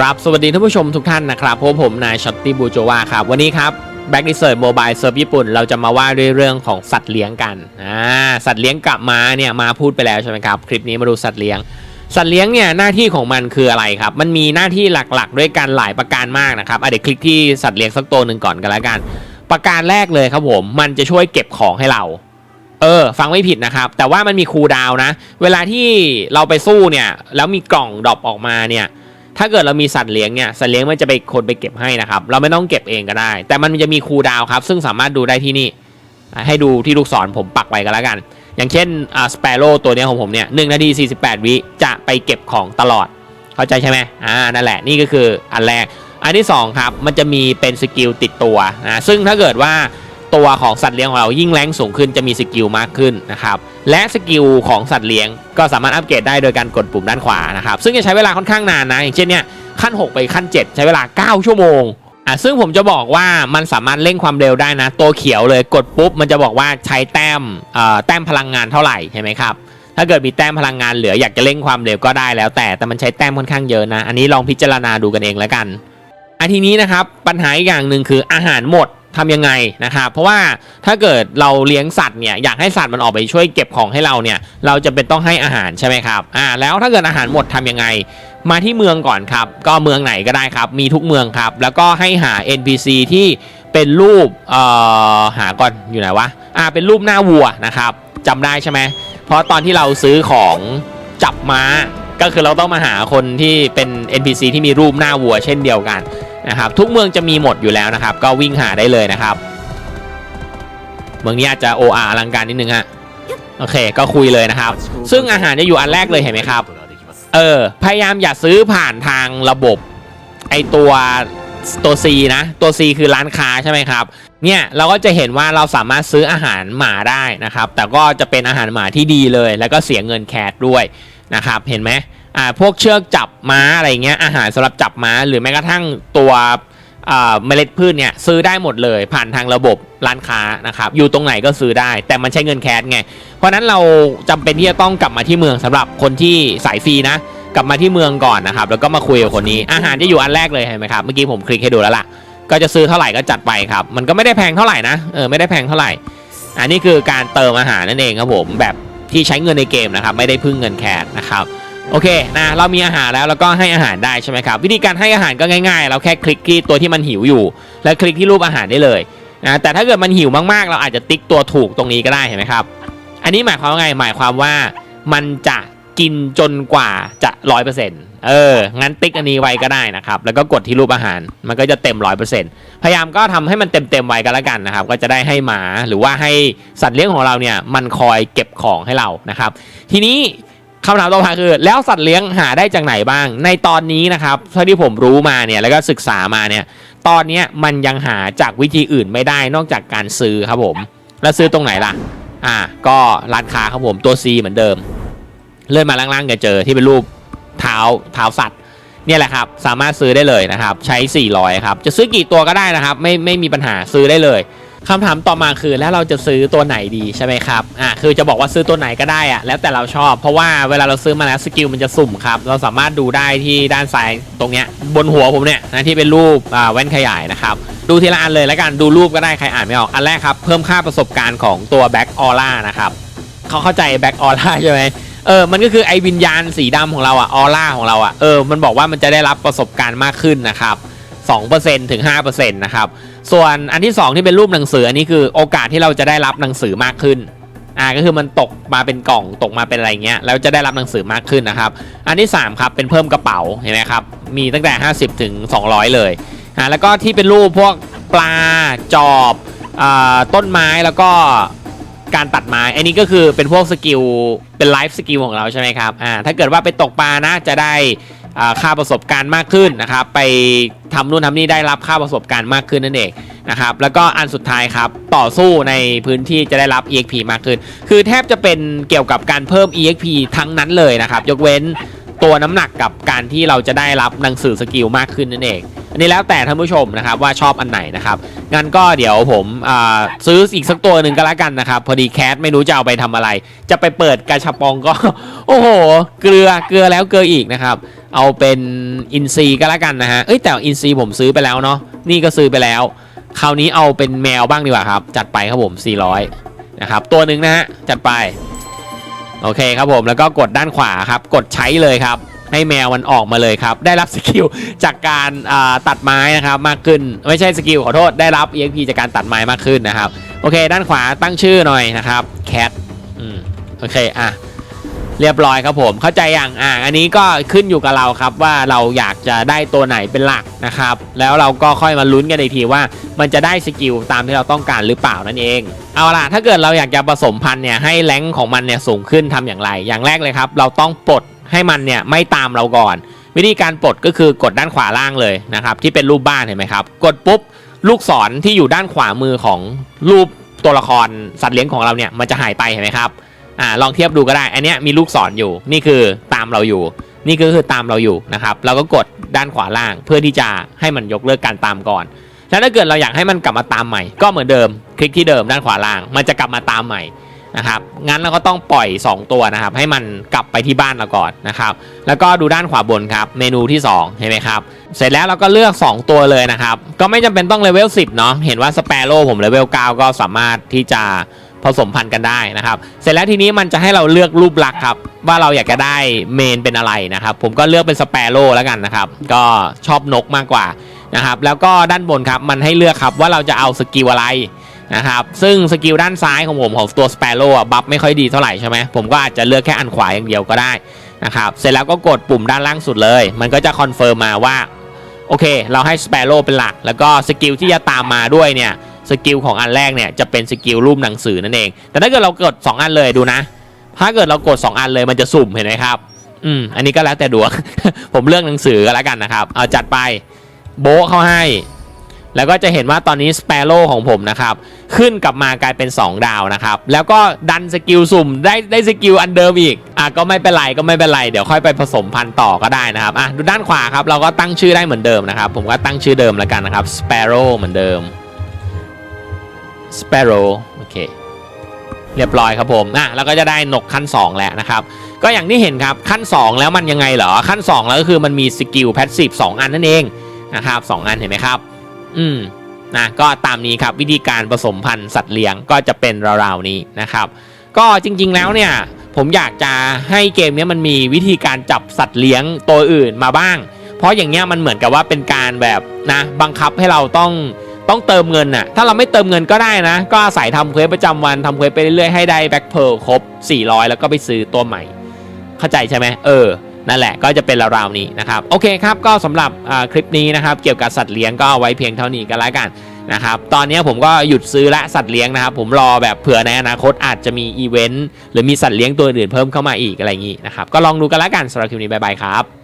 ครับ สวัสดีท่านผู้ชมทุกท่านนะครับพบผมนายช็อตตี้บูโจวาครับ วันนี้ครับแบ็กดิเซอร์โมบายเซิร์ฟญี่ปุ่น เราจะมาว่าด้วยเรื่องของสัตว์เลี้ยงกันอ่าสัตว์เลี้ยงกับมาเนี่ยมาพูดไปแล้วใช่ไหมครับ คลิปนี้มาดูสัตว์เลี้ยง สัตว์เลี้ยงเนี่ยหน้าที่ของมันคืออะไรครับ มันมีหน้าที่หลักๆ ด้วยกันหลายประการมากนะครับเดี๋ยวคลิกที่สัตว์เลี้ยงสักตัวหนึ่งก่อนกันแล้วกัน ประการแรกเลยครับผม มันจะช่วยเก็บของให้เราเออฟังไม่ผิดนะครับ แต่ว่ามันมีคูลดาวน์นะ เวลาที่เราไปสู้เนี่ยแล้วมีกล่องดรอปออกมาเนี่ย ถ้าเกิดเรามีสัตว์เลี้ยงเนี่ยสัตว์เลี้ยงมันจะไปคนไปเก็บให้นะครับ เราไม่ต้องเก็บเองก็ได้ แต่มันจะมีคูดาวครับ ซึ่งสามารถดูได้ที่นี่ ให้ดูที่ลูกศรผมปักไว้กันแล้วกัน อย่างเช่นอ่าสเปโร่ตัวนี้ของผมเนี่ยหนึ่งนาที48วิจะไปเก็บของตลอด เข้าใจใช่ไหมอ่านั่นแหละนี่ก็คืออันแรกอันที่สองครับมันจะมีเป็นสกิลติดตัวนะซึ่งถ้าเกิดว่า ตัวของสัตว์เลี้ยงของเรายิ่งแรงสูงขึ้นจะมีสกิลมากขึ้นนะครับและสกิลของสัตว์เลี้ยงก็สามารถอัปเกรดได้โดยการกดปุ่มด้านขวานะครับซึ่งจะใช้เวลาค่อนข้างนานนะอย่างเช่นเนี่ยขั้น 6 ไปขั้น 7 ใช้เวลา 9 ชั่วโมงอะซึ่งผมจะบอกว่ามันสามารถเร่งความเร็วได้นะ ตัวเขียวเลยกดปุ๊บ มันจะบอกว่าใช้แต้มเอ่อแต้มพลังงานเท่าไหร่เห็นไหมครับถ้าเกิดมีแต้มพลังงานเหลืออยากจะเร่งความเร็วก็ได้แล้วแต่แต่มันใช้แต้มค่อนข้างเยอะนะ อันนี้ลองพิจารณาดูกันเองแล้วกันอันทีนี้นะครับปัญหาอีกอย่างหนึ่งคืออาหารหมด ทำยังไงนะครับเพราะว่าถ้าเกิดเราเลี้ยงสัตว์เนี่ยอยากให้สัตว์มันออกไปช่วยเก็บของให้เราเนี่ยเราจะเป็นต้องให้อาหารใช่ไหมครับอ่าแล้วถ้าเกิดอาหารหมดทำยังไง มาที่เมืองก่อนครับ ก็เมืองไหนก็ได้ครับ มีทุกเมืองครับ แล้วก็ให้หา NPC ที่เป็นรูปเอ่อหาก่อนอยู่ไหนวะอ่าเป็นรูปหน้าวัวนะครับจำได้ใช่ไหมเพราะตอนที่เราซื้อของจับม้าก็คือเราต้องมาหาคนที่เป็น NPC ที่มีรูปหน้าวัวเช่นเดียวกัน นะครับ ทุกเมืองจะมีหมดอยู่แล้วนะครับ ก็วิ่งหาได้เลยนะครับ เมืองนี้อาจจะ OR อลังการนิดนึงฮะโอเค ก็คุยเลยนะครับ ซึ่งอาหารจะอยู่อันแรกเลยเห็นไหมครับ เออ พยายามอย่าซื้อผ่านทางระบบ ไอตัวตัว C นะ ตัว C คือร้านค้าใช่ไหมครับ เนี่ยเราก็จะเห็นว่าเราสามารถซื้ออาหารหมาได้นะครับ แต่ก็จะเป็นอาหารหมาที่ดีเลย แล้วก็เสียเงินแคชด้วยนะครับ เห็นไหม อ่าพวกเชือกจับม้าอะไรเงี้ยอาหารสำหรับจับม้า หรือแม้กระทั่งตัวเมล็ดพืชเนี่ยซื้อได้หมดเลย ผ่านทางระบบร้านค้านะครับอยู่ตรงไหนก็ซื้อได้ แต่มันใช้เงินแคชไง เพราะนั้นเราจำเป็นที่จะต้องกลับมาที่เมืองสำหรับคนที่สายฟรีนะ กลับมาที่เมืองก่อนนะครับ แล้วก็มาคุยกับคนนี้อาหารจะอยู่อันแรกเลยเห็นไหมครับเมื่อกี้ผมคลิกให้ดูแล้วล่ะ ก็จะซื้อเท่าไหร่ก็จัดไปครับ มันก็ไม่ได้แพงเท่าไหร่นะเออไม่ได้แพงเท่าไหร่ อันนี้คือการเติมอาหารนั่นเองครับผมแบบที่ใช้เงินในเกมนะครับไม่ได้พึ่งเงินแคชนะครับ โอเคนะเรามีอาหารแล้วแล้วก็ให้อาหารได้ใช่ไหมครับวิธีการให้อาหารก็ง่ายๆ เราแค่คลิกที่ตัวที่มันหิวอยู่ แล้วคลิกที่รูปอาหารได้เลยนะแต่ถ้าเกิดมันหิวมากๆ เราอาจจะติ๊กตัวถูกตรงนี้ก็ได้เห็นไหมครับ อันนี้หมายความว่าไงหมายความว่ามันจะกินจนกว่าจะร้อยเปอร์เซ็นต์เอองั้นติ๊กอันนี้ไว้ก็ได้นะครับ แล้วก็กดที่รูปอาหาร มันก็จะเต็มร้อยเปอร์เซ็นต์พยายามก็ทำให้มันเต็มเต็มๆไว้กันแล้วกันนะครับ ก็จะได้ให้หมาหรือว่าให้สัตว์เลี้ยงของเราเนี่ยมันคอยเก็บของให้เรานะครับ ทีนี้ คำถามต่อมาคือ แล้วสัตว์เลี้ยงหาได้จากไหนบ้าง ในตอนนี้นะครับเท่าที่ผมรู้มาเนี่ยแล้วก็ศึกษามาเนี่ย ตอนนี้มันยังหาจากวิธีอื่นไม่ได้นอกจากการซื้อครับผม แล้วซื้อตรงไหนล่ะ อ่า ก็ร้านค้าครับผมตัว C เหมือนเดิม เลื่อนมาล่างๆจะเจอที่เป็นรูปเท้าเท้าสัตว์เนี่ยแหละครับ สามารถซื้อได้เลยนะครับ ใช้ 400 ครับ จะซื้อกี่ตัวก็ได้นะครับ ไม่ไม่มีปัญหาซื้อได้เลย คำถามต่อมาคือแล้วเราจะซื้อตัวไหนดีใช่ไหมครับอ่าคือจะบอกว่าซื้อตัวไหนก็ได้อะแล้วแต่เราชอบ เพราะว่าเวลาเราซื้อมาแล้วสกิลมันจะสุ่มครับ เราสามารถดูได้ที่ด้านซ้ายตรงเนี้ยบนหัวผมเนี่ยนะที่เป็นรูปอ่าแว่นขยายนะครับดูทีละอันเลยแล้วกันดูรูปก็ได้ใครอ่านไม่ออกอันแรกครับเพิ่มค่าประสบการณ์ของตัวแบ็กออร่านะครับเขาเข้าใจแบ็กออร่าใช่ไหมเออ มันก็คือไอวิญญาณสีดำของเราอะออร่าของเราอะเออ มันบอกว่ามันจะได้รับประสบการณ์มากขึ้นนะครับ 2%ถึง5%นะครับ ส่วนอันที่ 2 ที่เป็นรูปหนังสืออันนี้คือโอกาสที่เราจะได้รับหนังสือมากขึ้นอ่าก็คือมันตกมาเป็นกล่องตกมาเป็นอะไรเงี้ยแล้วจะได้รับหนังสือมากขึ้นนะครับ อันที่3ครับเป็นเพิ่มกระเป๋าเห็นไหมครับมีตั้งแต่ 50 ถึง 200 เลยอ่าแล้วก็ที่เป็นรูปพวกปลาจอบอ่าต้นไม้แล้วก็การตัดไม้อันนี้ก็คือเป็นพวกสกิลเป็นไลฟ์สกิลของเราใช่ไหมครับอ่าถ้าเกิดว่าไปตกปลานะจะได้ ค่าประสบการณ์มากขึ้นนะครับ ไปทำนู่นทำนี่ได้รับค่าประสบการณ์มากขึ้นนั่นเองนะครับ แล้วก็อันสุดท้ายครับ ต่อสู้ในพื้นที่จะได้รับ EXP มากขึ้น คือแทบจะเป็นเกี่ยวกับการเพิ่ม EXP ทั้งนั้นเลยนะครับ ยกเว้นตัวน้ำหนักกับการที่เราจะได้รับหนังสือสกิลมากขึ้นนั่นเอง อันนี้แล้วแต่ท่านผู้ชมนะครับว่าชอบอันไหนนะครับงั้นก็เดี๋ยวผมซื้ออีกสักตัวหนึ่งก็แล้วกันนะครับ พอดีแคทไม่รู้จะเอาไปทำอะไร จะไปเปิดกาชาปองก็ โอ้โห เกลือเกลือแล้วเกลืออีกนะครับ เอาเป็นอินซีก็แล้วกันนะฮะเอ้ยแต่อินซีผมซื้อไปแล้วเนาะนี่ก็ซื้อไปแล้ว คราวนี้เอาเป็นแมวบ้างดีกว่าครับ จัดไปครับผม 400นะครับตัวหนึ่งนะฮะจัดไปโอเคครับผมแล้วก็กดด้านขวาครับ กดใช้เลยครับ ให้แมวมันออกมาเลยครับ ได้รับสกิลจากการตัดไม้นะครับมากขึ้น ไม่ใช่สกิลขอโทษได้รับ EXP จากการตัดไม้มากขึ้นนะครับ โอเค ด้านขวาตั้งชื่อหน่อยนะครับ cat อืมโอเคอะเรียบร้อยครับผมเข้าใจอย่างอ่าอันนี้ก็ขึ้นอยู่กับเราครับว่าเราอยากจะได้ตัวไหนเป็นหลักนะครับ แล้วเราก็ค่อยมาลุ้นกันอีกทีว่ามันจะได้สกิลตามที่เราต้องการหรือเปล่านั่นเอง เอาล่ะถ้าเกิดเราอยากจะผสมพันธุ์เนี่ยให้แรงของมันเนี่ยสูงขึ้นทำอย่างไร อย่างแรกเลยครับ เราต้องปลด ให้มันเนี่ยไม่ตามเราก่อน วิธีการปลดก็คือกดด้านขวาล่างเลยนะครับ ที่เป็นรูปบ้านเห็นไหมครับ กดปุ๊บลูกศรที่อยู่ด้านขวามือของรูปตัวละครสัตว์เลี้ยงของเราเนี่ยมันจะหายไปเห็นไหมครับอ่าลองเทียบดูก็ได้ อันเนี้ยมีลูกศรออยู่นี่คือตามเราอยู่ นี่ก็คือตามเราอยู่นะครับเราก็กดด้านขวาล่างเพื่อที่จะให้มันยกเลิกการตามก่อนแล้วถ้าเกิดเราอยากให้มันกลับมาตามใหม่ ก็เหมือนเดิม คลิกที่เดิมด้านขวาล่าง มันจะกลับมาตามใหม่ นะครับงั้นเราก็ต้องปล่อย 2 ตัวนะครับ ให้มันกลับไปที่บ้านเราก่อนนะครับ แล้วก็ดูด้านขวาบนครับ เมนูที่ 2 เห็นไหมครับ เสร็จแล้วเราก็เลือก 2 ตัวเลยนะครับ ก็ไม่จำเป็นต้องเลเวล10 เนาะเห็นว่าสเปโร่ผมเลเวล9ก็สามารถที่จะผสมพันธุ์กันได้นะครับ เสร็จแล้วทีนี้มันจะให้เราเลือกรูปลักษณ์ครับ ว่าเราอยากจะได้เมนเป็นอะไรนะครับ ผมก็เลือกเป็นสเปโร่แล้วกันนะครับ ก็ชอบนกมากกว่านะครับ แล้วก็ด้านบนครับ มันให้เลือกครับว่าเราจะเอาสกิลอะไร นะครับซึ่งสกิลด้านซ้ายของผมของตัวสเปโร่บัฟไม่ค่อยดีเท่าไหร่ใช่ไหมผมก็อาจจะเลือกแค่อันขวาอย่างเดียวก็ได้นะครับเสร็จแล้วก็กดปุ่มด้านล่างสุดเลย มันก็จะคอนเฟิร์มมาว่าโอเค เราให้สเปโร่เป็นหลัก แล้วก็สกิลที่จะตามมาด้วยเนี่ยสกิลของอันแรกเนี่ยจะเป็นสกิลรูปหนังสือนั่นเอง แต่ถ้าเกิดเรากด 2 อันเลยดูนะ ถ้าเกิดเรากด 2 อันเลยมันจะสุ่มเห็นไหมครับ อืม อันนี้ก็แล้วแต่ดวง ผมเลือกหนังสือก็แล้วกันนะครับ เอาจัดไป โบเข้าให้ แล้วก็จะเห็นว่าตอนนี้สเปโร่ของผมนะครับ ขึ้นกลับมากลายเป็น 2 ดาวนะครับ แล้วก็ดันสกิลสุ่มได้ได้สกิลอันเดิมอีก อะก็ไม่เป็นไรก็ไม่เป็นไร เดี๋ยวค่อยไปผสมพันธุ์ต่อก็ได้นะครับ อะดูด้านขวาครับ เราก็ตั้งชื่อได้เหมือนเดิมนะครับ ผมก็ตั้งชื่อเดิมแล้วกันนะครับ Sparrow เหมือนเดิม Sparrow โอเคเรียบร้อยครับผมอะแล้วก็จะได้นกขั้น 2 แล้วนะครับ ก็อย่างที่เห็นครับขั้น 2 แล้วมันยังไงเหรอขั้น 2 แล้วก็คือมันมีสกิลแพสซีฟ2อันนั่นเองนะครับสองอันเห็นไหมครับ อืมนะก็ตามนี้ครับวิธีการผสมพันธุ์สัตว์เลี้ยงก็จะเป็นราวๆนี้นะครับ ก็จริงๆแล้วเนี่ยผมอยากจะให้เกมนี้มันมีวิธีการจับสัตว์เลี้ยงตัวอื่นมาบ้าง เพราะอย่างเงี้ยมันเหมือนกับว่าเป็นการแบบนะบังคับให้เราต้องต้องเติมเงินน่ะถ้าเราไม่เติมเงินก็ได้นะ ก็อาศัยทำเควสประจำวันทำเควสไปเรื่อยๆให้ได้แบ็คเพลครบ 400 แล้วก็ไปซื้อตัวใหม่ เข้าใจใช่ไหมเออ นั่นแหละก็จะเป็นราวๆนี้นะครับโอเคครับก็สำหรับคลิปนี้นะครับเกี่ยวกับสัตว์เลี้ยงก็ไว้เพียงเท่านี้กันแล้วกันนะครับตอนนี้ผมก็หยุดซื้อละสัตว์เลี้ยงนะครับผมรอแบบเผื่อในอนาคตอาจจะมีอีเวนต์หรือมีสัตว์เลี้ยงตัวอื่นเพิ่มเข้ามาอีกอะไรอย่างนี้นะครับก็ลองดูกันแล้วกันสำหรับคลิปนี้บายบายครับ